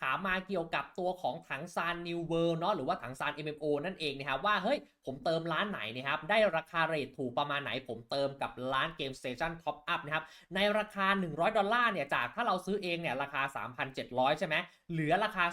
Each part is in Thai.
ถามมาเกี่ยวกับตัวของถังซานนิวเวิลด์เนาะหรือว่าถังซาน MMO นั่นเองนะครับว่าเฮ้ยผมเติมร้านไหนนะครับได้ราคาเรทถูกประมาณไหน ผมเติมกับร้านเกมสเตชันท็อปอัพนะครับในราคา 100 ดอลลาร์เนี่ยจากถ้าเราซื้อเองเนี่ยราคา 3,700 ใช่ไหม เหลือราคา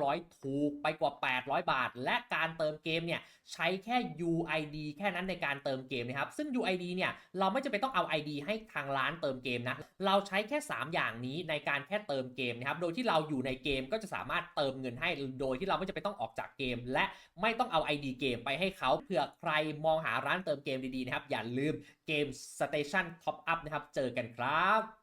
2,900 ถูกไปกว่า 800 บาท และการเติมเกมเนี่ยใช้แค่ UID แค่นั้นในการเติมเกมนะครับ ซึ่ง UID เนี่ยเราไม่จำเป็นต้องเอา ID ให้ทางร้านเติมเกมนะ เราใช้แค่ 3 อย่างนี้ในการแค่เติมเกมนะครับ โดยที่เราอยู่ในเกมก็จะสามารถเติมเงินให้ โดยที่เราไม่จำเป็นต้องออกจากเกม และไม่ต้องเอา ID เกมไปให้เขาเผื่อใครมองหาร้านเติมเกมดีๆนะครับ อย่าลืมเกม Station Top Up นะครับ เจอกันครับ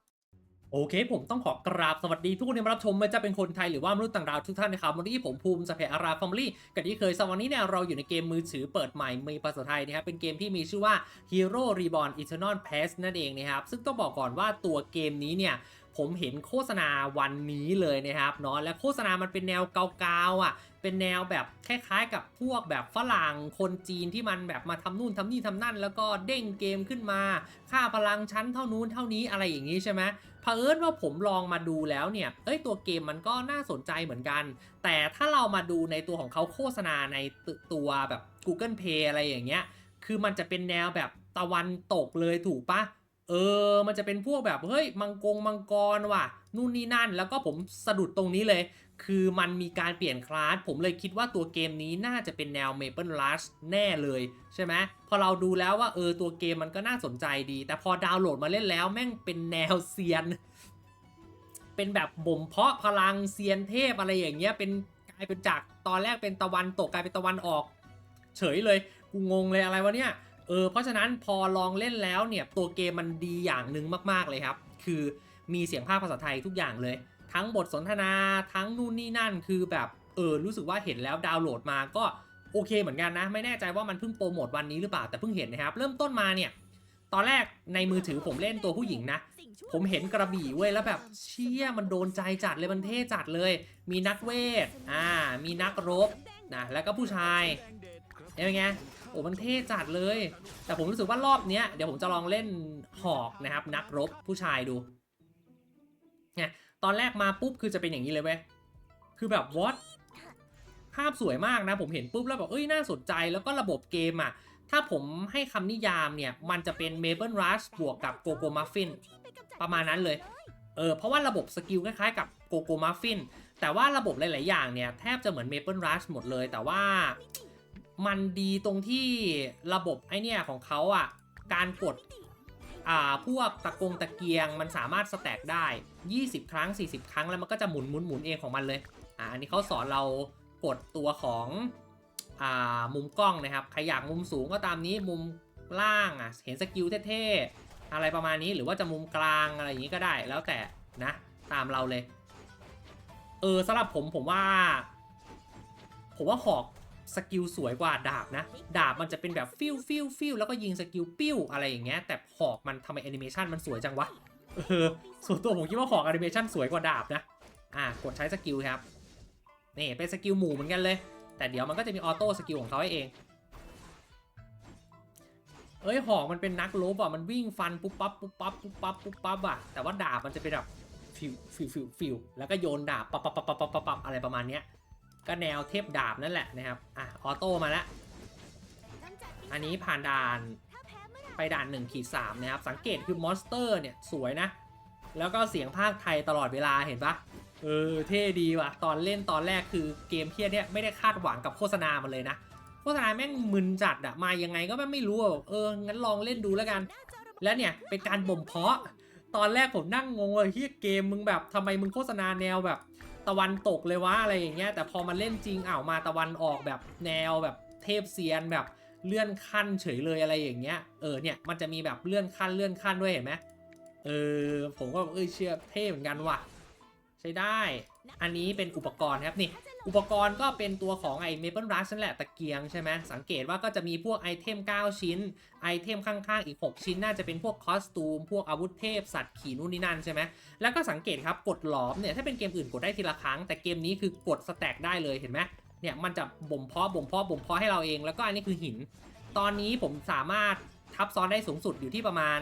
โอเค ผมต้องขอกราบสวัสดีทุกคนที่มารับชมไม่ว่าจะเป็นคนไทยหรือว่ามนุษย์ต่างดาวทุกท่านนะครับวันนี้ผมภูมิสเปอาราฟอมลี่กับที่เคยสวันนี้เนี่ยเราอยู่ในเกมมือถือเปิดใหม่มีภาษาไทยนะครับเป็นเกมที่มีชื่อว่า Hero Reborn Eternal Past นั่นเองนะครับซึ่งต้องบอกก่อนว่าตัวเกมนี้เนี่ย ผมเห็นโฆษณาวันนี้เลยนะครับเนาะและโฆษณามันเป็นแนวเกาๆอะเป็นแนวแบบคล้ายๆ กับพวกแบบฝรั่งคนจีนที่มันแบบมาทำนู่นทำนี่ทำนั่น แล้วก็เด้งเกมขึ้นมา ค่าพลังชั้นเท่านู้นเท่านี้อะไรอย่างนี้ใช่ไหมเผอิญว่าผมลองมาดูแล้วเนี่ยเอ้ยตัวเกมมันก็น่าสนใจเหมือนกัน แต่ถ้าเรามาดูในตัวของเขาโฆษณาในตัวแบบ Google Play อะไรอย่างเงี้ยคือมันจะเป็นแนวแบบตะวันตกเลยถูกปะ เออ มันจะเป็นพวกแบบเฮ้ยมังกรมังกรว่ะนู่นนี่นั่น แล้วก็ผมสะดุดตรงนี้เลย คือมันมีการเปลี่ยนคลาส ผมเลยคิดว่าตัวเกมนี้น่าจะเป็นแนว Maple Rush แน่เลยใช่ไหมพอเราดูแล้วว่าเออตัวเกมมันก็น่าสนใจดี แต่พอดาวน์โหลดมาเล่นแล้วแม่งเป็นแนวเซียน เป็นแบบบ่มเพาะพลังเซียนเทพอะไรอย่างเงี้ยเป็นกลายเป็นจากตอนแรกเป็นตะวันตกกลายเป็นตะวันออก เฉยเลยกูงงเลยอะไรวะเนี่ย เออเพราะฉะนั้นพอลองเล่นแล้วเนี่ยตัวเกมมันดีอย่างหนึ่งมากๆเลยครับ คือมีเสียงภาคภาษาไทยทุกอย่างเลย ทั้งบทสนทนาทั้งนู่นนี่นั่นคือแบบเออรู้สึกว่าเห็นแล้วดาวน์โหลดมาก็โอเคเหมือนกันนะ ไม่แน่ใจว่ามันเพิ่งโปรโมทวันนี้หรือเปล่าแต่เพิ่งเห็นนะครับ เริ่มต้นมาเนี่ยตอนแรกในมือถือผมเล่นตัวผู้หญิงนะ ผมเห็นกระบี่เว้ยแล้วแบบเชี่ยมันโดนใจจัดเลยมันเท่จัดเลย มีนักเวทอ่ามีนักรบนะแล้วก็ผู้ชายเห็นไง โอ้มันเท่จัดเลย แต่ผมรู้สึกว่ารอบเนี้ยเดี๋ยวผมจะลองเล่นหอกนะครับ นักรบผู้ชายดูเนี่ยตอนแรกมาปุ๊บคือจะเป็นอย่างนี้เลยเว้ยคือแบบวอตภาพสวยมากนะ ผมเห็นปุ๊บแล้วแบบเอ้ยน่าสนใจแล้วก็ระบบเกมอะ ถ้าผมให้คำนิยามเนี่ย มันจะเป็น Maple Rush บวกกับ Gogo Muffin ประมาณนั้นเลยเออเพราะว่าระบบสกิลคล้ายๆกับ Gogo Muffin แต่ว่าระบบหลาย ๆ อย่างเนี่ย แทบจะเหมือน Maple Rush หมดเลย แต่ว่า มันดีตรงที่ระบบไอเนี่ยของเขาอะ การกดอ่าพวกตะกงตะเกียงมันสามารถสแต็กได้ 20 ครั้ง 40 ครั้งแล้วมันก็จะหมุนหมุนหมุนเองของมันเลยอ่าอันนี้เขาสอนเรากดตัวของอ่ามุมกล้องนะครับใครอยากมุมสูงก็ตามนี้มุมล่างอะเห็นสกิลเท่ๆอะไรประมาณนี้หรือว่าจะมุมกลางอะไรอย่างนี้ก็ได้แล้วแต่นะตามเราเลย เออสำหรับผมผมว่า ผมว่าหอก สกิลสวยกว่าดาบนะ ดาบมันจะเป็นแบบฟิวฟิวฟิวแล้วก็ยิงสกิลปิ้วอะไรอย่างเงี้ยแต่หอกมันทำไมแอนิเมชันมันสวยจังวะเออส่วนตัวผมคิดว่าหอกแอนิเมชันสวยกว่าดาบนะอ่ากดใช้สกิลครับนี่เป็นสกิลหมู่เหมือนกันเลย แต่เดี๋ยวมันก็จะมีออโต้สกิลของเขาเองเอ้ยหอกมันเป็นนักลบอะมันวิ่งฟันปุ๊บปั๊บปุ๊บปั๊บปุ๊บปั๊บปุ๊บปั๊บอะแต่ว่าดาบมันจะเป็นแบบฟิวฟิวฟิวฟิวแล้วก็โยนดาบปั๊บปั๊บปั๊บปั๊บปั๊บปั๊บอะไรประมาณเนี้ย ก็แนวเทพดาบนั่นแหละนะครับ อะออโต้มาแล้ว อันนี้ผ่านด่านไปด่าน1ขีด3นะครับ สังเกตคือมอนสเตอร์เนี่ยสวยนะ แล้วก็เสียงภาคไทยตลอดเวลาเห็นปะเออเท่ดีว่ะ ตอนเล่นตอนแรกคือเกมเพี้ยเนี่ยไม่ได้คาดหวังกับโฆษณามันเลยนะ โฆษณาแม่งมึนจัดอะมายังไงก็แม่งไม่รู้เออ งั้นลองเล่นดูแล้วกัน แล้วเนี่ยเป็นการบ่มเพาะ ตอนแรกผมนั่งงงเลยที่เกมมึงแบบทำไมมึงโฆษณาแนวแบบ ตะวันตกเลยวะอะไรอย่างเงี้ยแต่พอมาเล่นจริงอ้าวมาตะวันออกแบบแนวแบบเทพเซียนแบบเลื่อนขั้นเฉยเลยอะไรอย่างเงี้ยเออเนี่ยมันจะมีแบบเลื่อนขั้นเลื่อนขั้นด้วยเห็นไหมเออผมก็เออเชื่อเท่เหมือนกันว่ะ ใช้ได้ อันนี้เป็นอุปกรณ์ครับนี่ อุปกรณ์ก็เป็นตัวของไอ้ Maple Rush นั่นแหละตะเกียงใช่ไหมสังเกตว่าก็จะมีพวกไอเทม 9 ชิ้น ไอเทมข้างๆ อีก 6 ชิ้นน่าจะเป็นพวกคอสตูม พวกอาวุธเทพ สัตว์ขี่นู่นนี่นั่นใช่ไหมแล้วก็สังเกตครับกดหลอมเนี่ยถ้าเป็นเกมอื่นกดได้ทีละครั้ง แต่เกมนี้คือกดสแต็กได้เลยเห็นไหมเนี่ยมันจะบ่มเพาะบ่มเพาะบ่มเพาะให้เราเอง แล้วก็อันนี้คือหิน ตอนนี้ผมสามารถทับซ้อนได้สูงสุดอยู่ที่ประมาณ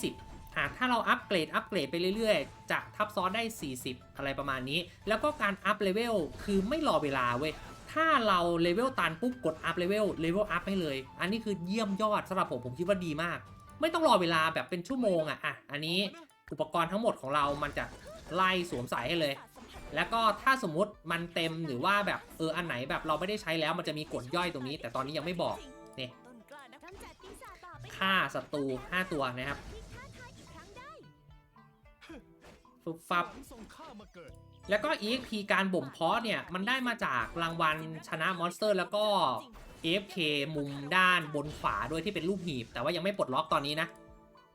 20่ะถ้าเราอัปเกรดอัปเกรดไปเรื่อยๆ จะทับซ้อนได้ 40 อะไรประมาณนี้ แล้วก็การอัพเลเวลคือไม่รอเวลาเว้ยถ้าเราเลเวลตันปุ๊บกดอัพเลเวลเลเวลอัพให้เลย อันนี้คือเยี่ยมยอดสำหรับผมผมคิดว่าดีมาก ไม่ต้องรอเวลาแบบเป็นชั่วโมงอะอะอันนี้อุปกรณ์ทั้งหมดของเรามันจะไล่สวมใส่ให้เลย แล้วก็ถ้าสมมติมันเต็มหรือว่าแบบเอออันไหนแบบเราไม่ได้ใช้แล้วมันจะมีกดย่อยตรงนี้ แต่ตอนนี้ยังไม่บอกเนี่ยฆ่าศัตรู5ตัวนะครับ ฟึบฟับ แล้วก็ EXP การบ่มเพาะเนี่ย มันได้มาจากรางวัลชนะมอนสเตอร์ แล้วก็ AFK มุมด้านบนขวาด้วยที่เป็นรูปหีบ แต่ว่ายังไม่ปลดล็อกตอนนี้นะ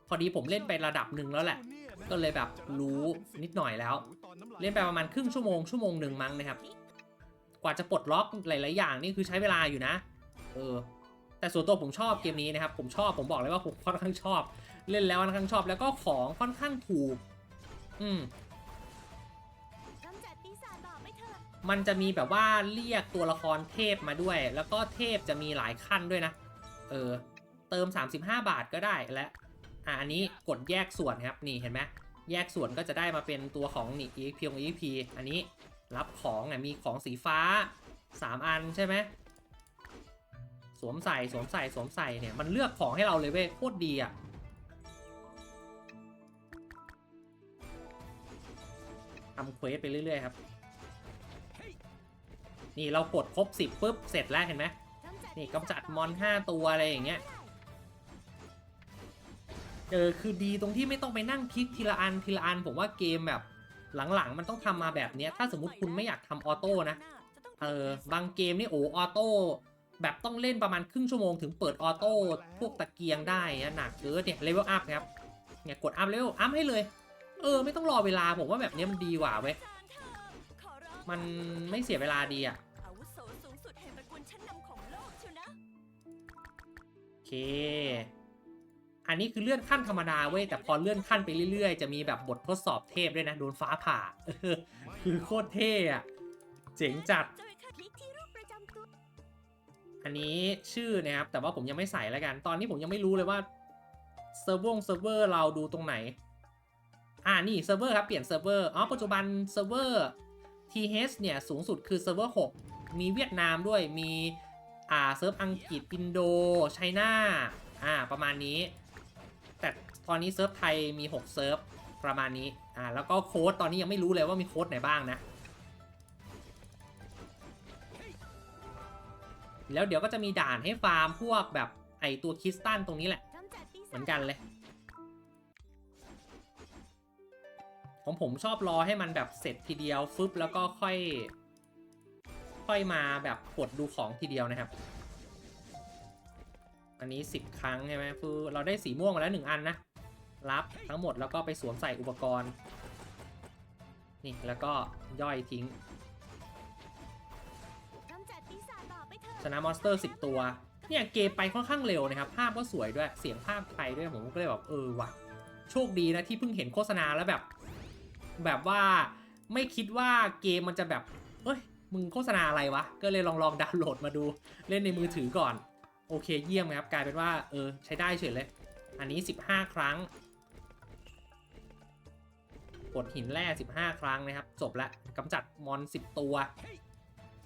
พอดีผมเล่นไประดับหนึ่งแล้วแหละ ก็เลยแบบรู้นิดหน่อยแล้ว เล่นไปประมาณครึ่งชั่วโมงชั่วโมงหนึ่งมั้งนะครับ กว่าจะปลดล็อกหลาย ๆ อย่างนี่คือใช้เวลาอยู่นะ เออ แต่ส่วนตัวผมชอบเกมนี้นะครับ ผมชอบผมบอกเลยว่าผมค่อนข้างชอบ เล่นแล้วค่อนข้างชอบแล้วก็ของค่อนข้างถูก อืมมันจะมีแบบว่าเรียกตัวละครเทพมาด้วย แล้วก็เทพจะมีหลายขั้นด้วยนะ เออ เติม 35 บาทก็ได้และ อะอันนี้กดแยกส่วนครับ นี่เห็นไหมแยกส่วนก็จะได้มาเป็นตัวของนี่ EXP ของ EXP อันนี้รับของเนี่ยมีของสีฟ้า 3 อันใช่ไหมสวมใส่สวมใส่สวมใส่เนี่ยมันเลือกของให้เราเลยเว้ยโคตรดีอะ ทำเควสไปเรื่อยๆครับ นี่เรากดครบ10ปุ๊บ เสร็จแล้วเห็นไหมนี่กำจัดมอน5ตัวอะไรอย่างเงี้ยเออคือดีตรงที่ไม่ต้องไปนั่งคลิกทีละอันทีละอัน ผมว่าเกมแบบหลังๆ มันต้องทำมาแบบเนี้ย ถ้าสมมติคุณไม่อยากทำออโต้นะ เออบางเกมนี่โอ้ออโต้แบบต้องเล่นประมาณครึ่งชั่วโมงถึงเปิดออโต้พวกตะเกียงได้นะหนักเกินเนี่ยเลเวลอัพครับเนี่ยกดอัพเลเวลอัพให้เลย เออไม่ต้องรอเวลาผมว่าแบบนี้มันดีกว่าเว้ยมันไม่เสียเวลาดีอะโอเค อันนี้คือเลื่อนขั้นธรรมดาเว้ยแต่พอเลื่อนขั้นไปเรื่อยๆ จะมีแบบบททดสอบเทพด้วยนะโดนฟ้าผ่าคือโคตรเท่อะเจ๋งจัดเจ้าไอ้ข้าคลิกที่รูปประจำตัวอันนี้ชื่อนะครับแต่ว่าผมยังไม่ใส่แล้วกัน ตอนนี้ผมยังไม่รู้เลยว่าเซิร์ฟวงเซิร์ฟเวอร์เราดูตรงไหน อ่านี่เซิร์ฟเวอร์ครับ เปลี่ยนเซิร์ฟเวอร์ อ๋อ ปัจจุบันเซิร์ฟเวอร์ TH เนี่ย สูงสุดคือเซิร์ฟเวอร์ 6 มีเวียดนามด้วย มีอ่าเซิร์ฟอังกฤษ อินโดไชน่า อ่า ประมาณนี้ แต่ตอนนี้เซิร์ฟไทยมี 6 เซิร์ฟ ประมาณนี้ อ่า แล้วก็โค้ดตอนนี้ยังไม่รู้เลยว่ามีโค้ดไหนบ้างนะ แล้วเดี๋ยวก็จะมีด่านให้ฟาร์มพวกแบบไอตัวคริสตัลตรงนี้แหละ เหมือนกันเลย ของผมชอบรอให้มันแบบเสร็จทีเดียวฟึบแล้วก็ค่อย ค่อยมาแบบกดดูของทีเดียวนะครับ อันนี้ 10 ครั้งใช่ไหมคือเราได้สีม่วงมาแล้ว 1 อันนะ รับทั้งหมดแล้วก็ไปสวมใส่อุปกรณ์ นี่แล้วก็ย่อยทิ้งชนะมอนสเตอร์ 10 ตัว เนี่ยเกมไปค่อนข้างเร็วนะครับ ภาพก็สวยด้วย เสียงภาพไทยด้วย ผมก็เลยแบบเออว่ะ โชคดีนะที่เพิ่งเห็นโฆษณาแล้วแบบ แบบว่าไม่คิดว่าเกมมันจะแบบเอ้ยมึงโฆษณาอะไรวะ ก็เลยลองลองดาวน์โหลดมาดูเล่นในมือถือก่อน โอเคเยี่ยมครับ กลายเป็นว่าเออใช้ได้เฉยเลย อันนี้ 15 ครั้งกดหินแร่ 15 ครั้งนะครับจบละกำจัดมอน 10 ตัว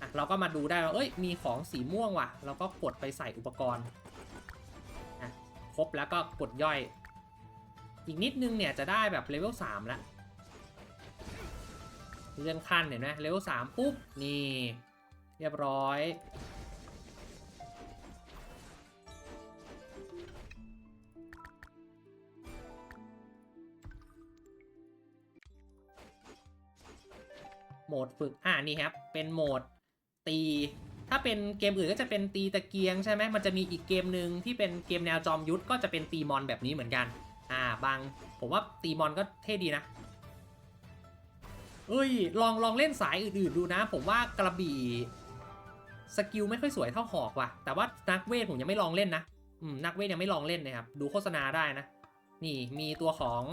อะเราก็มาดูได้ว่าเอ้ยมีของสีม่วงว่ะ เราก็กดไปใส่อุปกรณ์อะครบแล้วก็กดย่อย อีกนิดนึงเนี่ยจะได้แบบเลเวล3แล้ว เลื่อนขั้นเห็นไหมเลเวล3ปุ๊บ นี่ เรียบร้อย โหมดฝึก อ่านี่ครับ เป็นโหมดตี ถ้าเป็นเกมอื่นก็จะเป็นตีตะเกียงใช่ไหมมันจะมีอีกเกมหนึ่งที่เป็นเกมแนวจอมยุทธก็จะเป็นตีมอนแบบนี้เหมือนกัน อ่า บาง ผมว่าตีมอนก็เท่ดีนะ เอ้ยลองลองเล่นสายอื่นๆดูนะ ผมว่ากระบี่สกิลไม่ค่อยสวยเท่าหอกว่ะ แต่ว่านักเวทผมยังไม่ลองเล่นนะอืมนักเวทยังไม่ลองเล่นนะครับ ดูโฆษณาได้นะ นี่มีตัวของ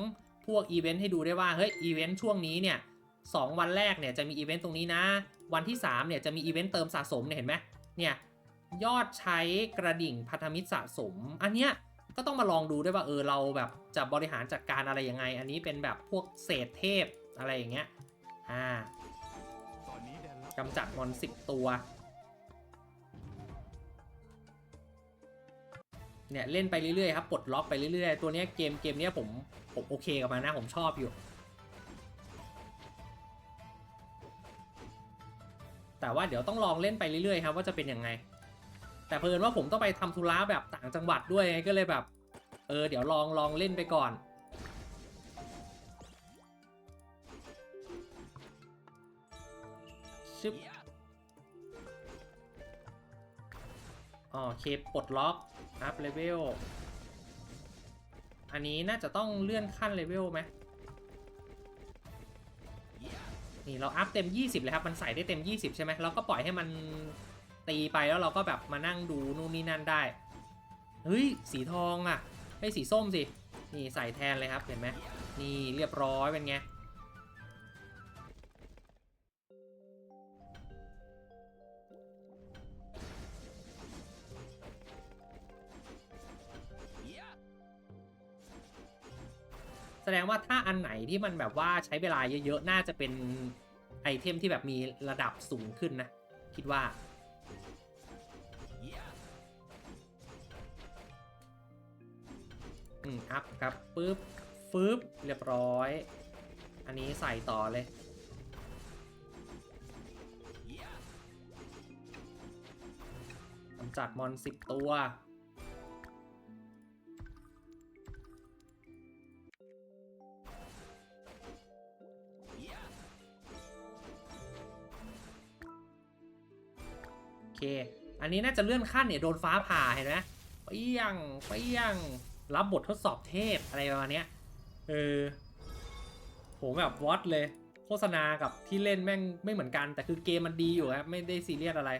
พวกอีเวนต์ให้ดูได้ว่า เฮ้ยอีเวนต์ช่วงนี้เนี่ยสองวันแรกเนี่ยจะมีอีเวนต์ตรงนี้นะ วันที่ 3 เนี่ยจะมีอีเวนต์เติมสะสมเนี่ยเห็นไหมเนี่ยยอดใช้กระดิ่งพันธมิตรสะสม อันเนี้ยก็ต้องมาลองดูด้วยว่าเออเราแบบจะบริหารจัดการอะไรยังไง อันนี้เป็นแบบพวกเศษเทพอะไรอย่างเงี้ย อ่ากำจัดมอนสิบตัว เนี่ยเล่นไปเรื่อยๆครับปลดล็อกไปเรื่อยๆ ตัวเนี้ยเกมเกมเนี้ยผมผมโอเคกับมันนะผมชอบอยู่ แต่ว่าเดี๋ยวต้องลองเล่นไปเรื่อยๆครับว่าจะเป็นยังไง แต่เพิ่นว่าผมต้องไปทำธุระแบบต่างจังหวัดด้วยไงก็เลยแบบ เออเดี๋ยวลองลองเล่นไปก่อน ชึบอ๋อโอเคปลดล็อก อัพเลเวล อันนี้น่าจะต้องเลื่อนขั้นเลเวลไหมนี่เราอัพเต็ม 20 เลยครับ มันใส่ได้เต็ม 20 ใช่ไหมเราก็ปล่อยให้มันตีไปแล้วเราก็แบบมานั่งดูนู่นนี่นั่นได้ เฮ้ย สีทองอะให้ยสีส้มสิ นี่ใส่แทนเลยครับ เห็นไหมนี่เรียบร้อยเป็นไง แสดงว่าถ้าอันไหนที่มันแบบว่าใช้เวลาเยอะๆ น่าจะเป็นไอเทมที่แบบมีระดับสูงขึ้นนะ คิดว่า อืมอัพครับปึ๊บฟึบเรียบร้อย อันนี้ใส่ต่อเลยกำจัดมอนสิบตัว อันนี้น่าจะเลื่อนขั้นเนี่ยโดนฟ้าผ่าเห็นไหมเปี้ยงเปี้ยง รับบททดสอบเทพอะไรประมาณเนี้ยเออผมแบบวอตเลย โฆษณากับที่เล่นแม่งไม่เหมือนกัน แต่คือเกมมันดีอยู่ครับไม่ได้ซีเรียสอะไร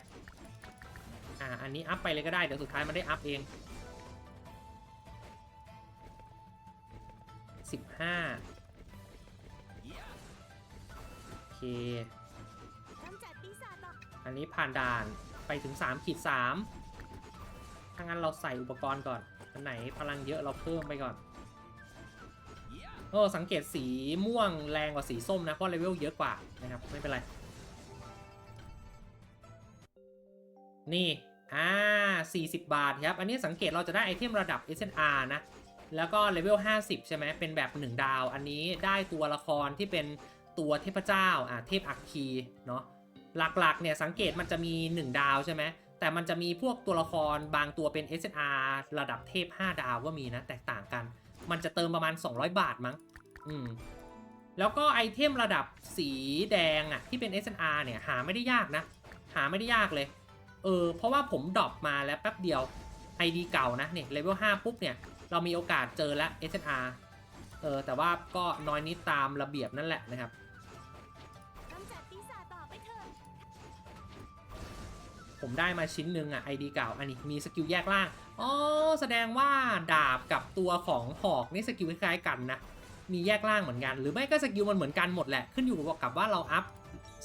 อ่าอันนี้อัพไปเลยก็ได้ เดี๋ยวสุดท้ายมันได้อัพเองสิบห้าโอเคกำจัดปีศาจต่ออันนี้ผ่านด่าน ไปถึง3ขีด3ถ้างั้นเราใส่อุปกรณ์ก่อน อันไหนพลังเยอะเราเพิ่มไปก่อนโอ้สังเกตสีม่วงแรงกว่าสีส้มนะ เพราะเลเวลเยอะกว่านะครับ ไม่เป็นไร นี่อ่า40 บาทครับ อันนี้สังเกตเราจะได้ไอเทมระดับ SNR นะ แล้วก็เลเวล50 ใช่ไหมเป็นแบบ 1 ดาว อันนี้ได้ตัวละครที่เป็นตัวเทพเจ้า อ่าเทพอัคคีเนาะ หลักๆเนี่ยสังเกตมันจะมี 1 ดาวใช่ไหมแต่มันจะมีพวกตัวละครบางตัวเป็น SNR ระดับเทพ 5 ดาวก็มีนะ แตกต่างกัน มันจะเติมประมาณ 200 บาทมั้ง อืม แล้วก็ไอเทมระดับสีแดงอะที่เป็น SNR เนี่ยหาไม่ได้ยากนะหหาไม่ได้ยากเลย เออ เพราะว่าผมดรอปมาแล้วแป๊บเดียว ID เก่านะเนี่ยเลเวล5ปุ๊บเนี่ย เรามีโอกาสเจอแล้ว SNR เออแต่ว่าก็น้อยนิดตามระเบียบนั่นแหละนะครับ ผมได้มาชิ้นหนึ่งอะ ID เก่าอันนี้มีสกิลแยกล่าง อ๋อ แสดงว่าดาบกับตัวของหอกนี่สกิลคล้ายกันนะ มีแยกล่างเหมือนกัน หรือไม่ก็สกิลมันเหมือนกันหมดแหละ ขึ้นอยู่กับว่าเราอัพ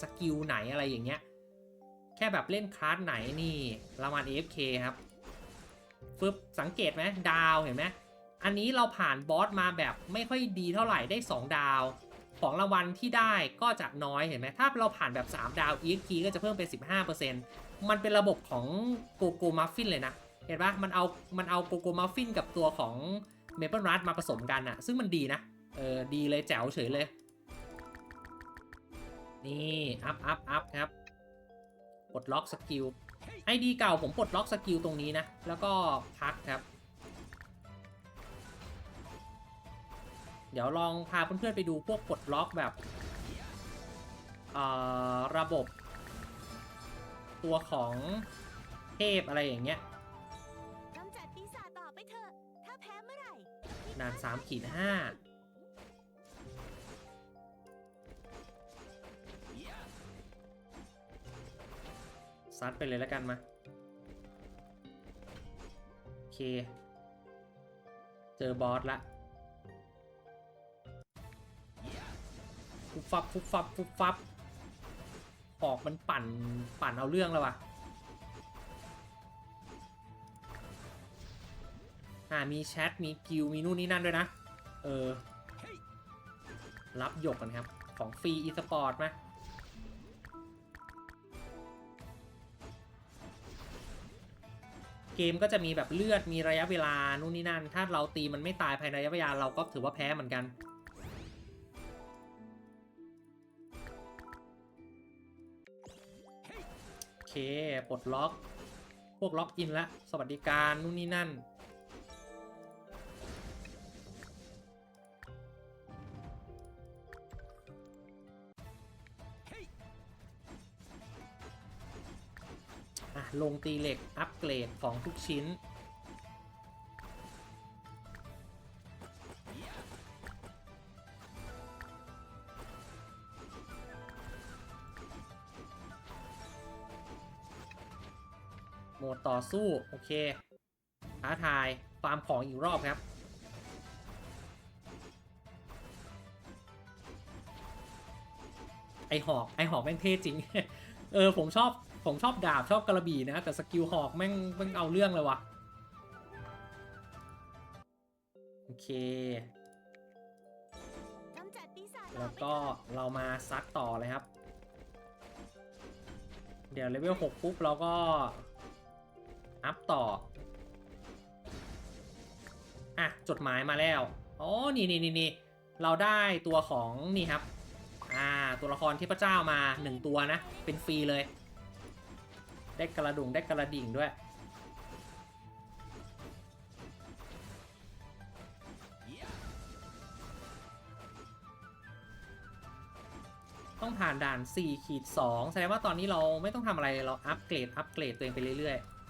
สกิลไหนอะไรอย่างเงี้ย แค่แบบเล่นคลาสไหนนี่รางวัล AFK ครับฟึบสังเกตไหมดาวเห็นไหมอันนี้เราผ่านบอสมาแบบไม่ค่อยดีเท่าไหร่ได้ 2 ดาว ของรางวัลที่ได้ก็จะน้อยเห็นไหมถ้าเราผ่านแบบ 3 ดาว EXP ก็จะเพิ่มเป็น 15% มันเป็นระบบของโกโก้มัฟฟินเลยนะ เห็นปะมันเอา มันเอาโกโก้มัฟฟินกับตัวของเมเปิลรัมาผสมกันอะซึ่งมันดีนะ เออ ดีเลยแจ๋วเฉยเลย นี่ อัพอัพอัพครับ ปลดล็อกสกิล ไอดีเก่าผมปลดล็อกสกิลตรงนี้นะ แล้วก็พักครับ เดี๋ยวลองพาเพื่อนๆไปดูพวกปลดล็อกแบบอ่อระบบ ตัวของเทพอะไรอย่างเงี้ยกำจัดปีศาจต่อไปเถอะ ถ้าแพ้เมื่อไหร่ด่าน3ขีด5ซัดไปเลยแล้วกันมา โอเค เจอบอสละฟุบฟับฟุบฟับฟุบฟับ ออกมันปั่นปั่นเอาเรื่องแล้ววะอ่ามีแชทมีกิลมีนู่นนี่นั่นด้วยนะ เออ รับหยกกันครับ ของฟรีอีสปอร์ตไหมเกมก็จะมีแบบเลือดมีระยะเวลานู่นนี่นั่น ถ้าเราตีมันไม่ตายภายในระยะเวลาเราก็ถือว่าแพ้เหมือนกัน เคปลดล็อก พวกล็อกอินละ สวัสดิการนู่นนี่นั่น ลงตีเหล็กอัปเกรดของทุกชิ้น โหมดต่อสู้ โอเคท้าทายฟาร์มของอีกรอบครับ ไอหอก ไอหอกแม่งเท่จริง เออ ผมชอบ ผมชอบดาบ ชอบกระบี่นะ แต่สกิลหอกแม่งแม่งเอาเรื่องเลยวะโอเค แล้วก็เถอะเรามาซัดต่อเลยครับ เดี๋ยวเลเวล 6 ปุ๊บ เราก็ อัพต่อ อะ จดหมายมาแล้วอ๋อนี่นี่นี่นี่เราได้ตัวของนี่ครับ อ่า ตัวละครเทพเจ้ามา1ตัวนะ เป็นฟรีเลย ได้กระดุงได้กระดิ่งด้วยต้องผ่านด่าน4ขีด2แสดงว่าตอนนี้เราไม่ต้องทำอะไรเราอัปเกรด อัปเกรดตัวเองไปเรื่อยๆ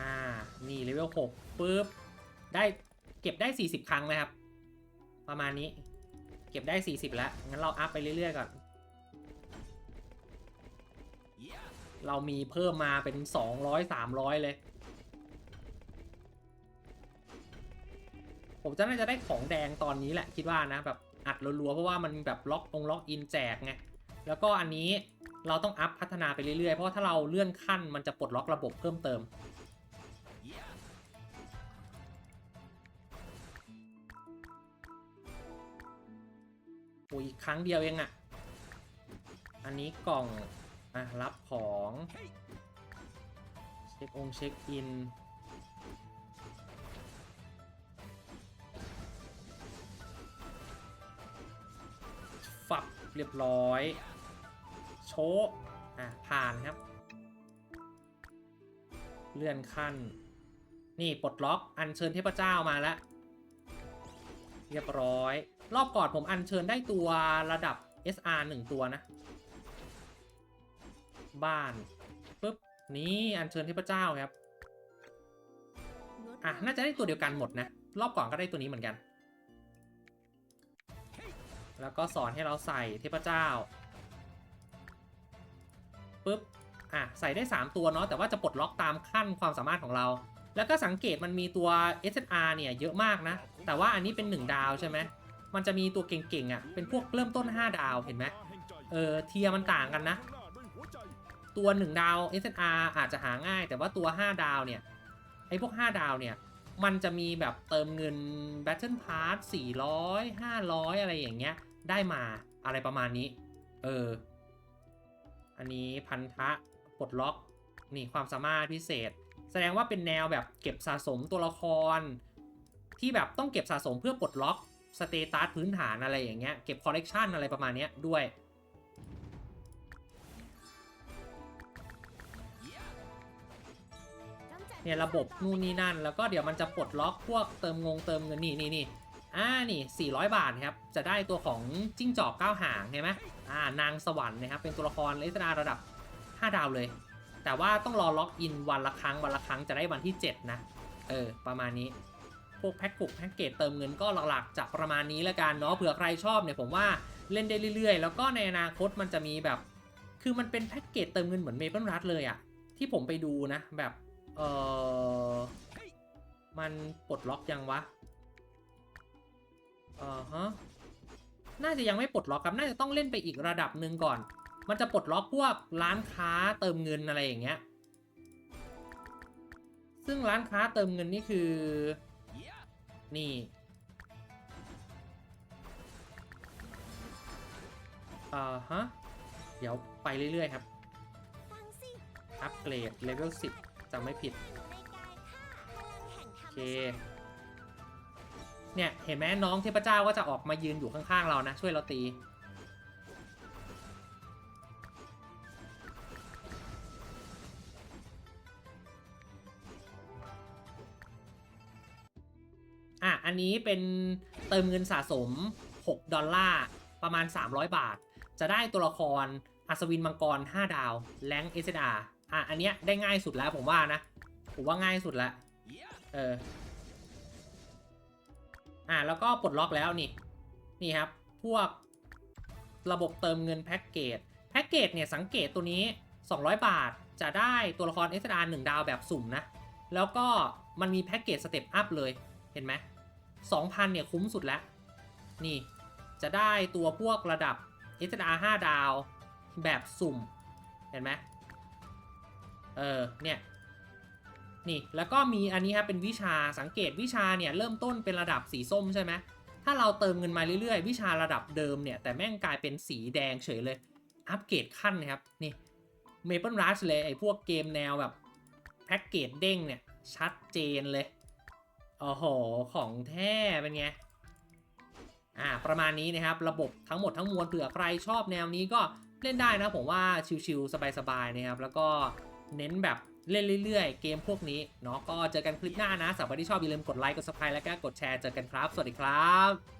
อ่า นี่เลเวล6ปุ๊บ ได้เก็บได้ 40 ครั้งนะครับ ประมาณนี้ เก็บได้ 40 แล้ว งั้นเราอัพไปเรื่อยๆก่อน เรามีเพิ่มมาเป็น 200 300 เลย ผมจะน่าจะได้ของแดงตอนนี้แหละ คิดว่านะ แบบอัดรัวๆ เพราะว่ามันแบบล็อกองล็อกอินแจกไง แล้วก็อันนี้เราต้องอัพพัฒนาไปเรื่อยๆ เพราะถ้าเราเลื่อนขั้นมันจะปลดล็อกระบบเพิ่มเติม อ้ยครั้งเดียวเองอะอันนี้กล่องอะรับของเช็คองเช็คอินฝับเรียบร้อย โชะอะผ่านครับ เลื่อนขั้น นี่ปลดล็อกอัญเชิญเทพเจ้ามาแล้ว เรียบร้อย รอบก่อนผมอัญเชิญได้ตัวระดับ SR 1ตัวนะ บ้านปุ๊บนี่อัญเชิญเทพเจ้าครับอะน่าจะได้ตัวเดียวกันหมดนะ รอบก่อนก็ได้ตัวนี้เหมือนกัน แล้วก็สอนให้เราใส่เทพเจ้าปุ๊บอะใส่ได้ 3 ตัวเนาะแต่ว่าจะปลดล็อกตามขั้นความสามารถของเรา แล้วก็สังเกตมันมีตัว SSR เนี่ยเยอะมากนะ แต่ว่าอันนี้เป็น 1 ดาวใช่ไหม มันจะมีตัวเก่งๆอะ เป็นพวกเริ่มต้น 5 ดาวเห็นไหมเออเทียร์มันต่างกันนะ ตัว 1 ดาว SSR อาจจะหาง่าย แต่ว่าตัว 5 ดาวเนี่ยไอ้พวก 5 ดาวเนี่ย มันจะมีแบบเติมเงิน Battle Pass 400 500 อะไรอย่างเงี้ย ได้มาอะไรประมาณนี้ เออ อันนี้พันธะปลดล็อกนี่ความสามารถพิเศษ แสดงว่าเป็นแนวแบบเก็บสะสมตัวละคร ที่แบบต้องเก็บสะสมเพื่อปลดล็อก สเตตัสพื้นฐานอะไรอย่างเงี้ย เก็บคอลเลกชันอะไรประมาณเนี้ยด้วย เนี่ยระบบนู่นนี่นั่น แล้วก็เดี๋ยวมันจะปลดล็อกพวกเติมงงเติมเงินนี่นี่นี่อ่านี่ 400 บาทครับ จะได้ตัวของจิ้งจอกเก้าหางเห็นไหมอ่านางสวรรค์นะครับ เป็นตัวละครเลสนาระดับ 5 ดาวเลย แต่ว่าต้องรอล็อกอินวันละครั้งวันละครั้งจะได้วันที่ 7 นะ เออ ประมาณนี้ พวกแพ็กกุกแพ็กเกจเติมเงินก็หลักๆจะประมาณนี้แล้วกันเนาะเผื่อใครชอบเนี่ยผมว่าเล่นได้เรื่อยๆ แล้วก็ในอนาคตมันจะมีแบบ คือมันเป็นแพ็กเกจเติมเงินเหมือนเมเปิลรัดเลยอะที่ผมไปดูนะแบบเออมันปลดล็อกยังวะเออฮะน่าจะยังไม่ปลดล็อกครับน่าจะต้องเล่นไปอีกระดับหนึ่งก่อน มันจะปลดล็อกพวกร้านค้าเติมเงินอะไรอย่างเงี้ยซึ่งร้านค้าเติมเงินนี่คือ นี่อ่าฮะ เดี๋ยวไปเรื่อย ๆ ครับฟังสิอัปเกรดเลเวล10จำไม่ผิดอยู่ในกายข้าพลังแห่งธรโอรมเคชาติเนี่ย เห็นไหมน้องเทพเจ้าก็จะออกมายืนอยู่ข้าง ๆ เรานะ ช่วยเราตี อันนี้เป็นเติมเงินสะสม 6 ดอลลาร์ประมาณ 300 บาท จะได้ตัวละครอัศวินมังกร 5 ดาว แรงเอสดาอะอันเนี้ยได้ง่ายสุดแล้วผมว่านะ ผมว่าง่ายสุดล้วเอออ่าแล้วก็ปลดล็อกแล้วนี่ นี่ครับ พวกระบบเติมเงินแพ็กเกจ แพ็กเกจเนี่ยสังเกตตัวนี้ 200 บาทจะได้ตัวละคร SR 1ดาวแบบสุ่มนะ แล้วก็มันมีแพ็กเกจสเต็ปอัพเลย เห็นไหม 2,000 เนี่ยคุ้มสุดแล้ว นี่ จะได้ตัวพวกระดับ SR 5ดาวแบบสุ่ม เห็นไหมเออ เนี่ย นี่ แล้วก็มีอันนี้ครับเป็นวิชาสังเกตวิชาเนี่ย เริ่มต้นเป็นระดับสีส้มใช่ไหมถ้าเราเติมเงินมาเรื่อยๆ วิชาระดับเดิมเนี่ย แต่แม่งกลายเป็นสีแดงเฉยเลย อัปเกรดขั้นนะครับ นี่เมเปิลรัชเลยไอ้พวกเกมแนวแบบแพ็กเกจเด้งเนี่ย ชัดเจนเลย โอ้โห ของแท้เป็นไง อ่า ประมาณนี้นะครับ ระบบทั้งหมดทั้งมวลเผื่อใครชอบแนวนี้ก็เล่นได้นะผมว่าชิลๆสบายๆนะครับ แล้วก็เน้นแบบเล่นเรื่อยๆ เกมพวกนี้เนาะก็เจอกันคลิปหน้านะสำหรับที่ชอบอย่าลืมกดไลค์กดซับสไครต์แล้วก็กดแชร์เจอกันครับ สวัสดีครับ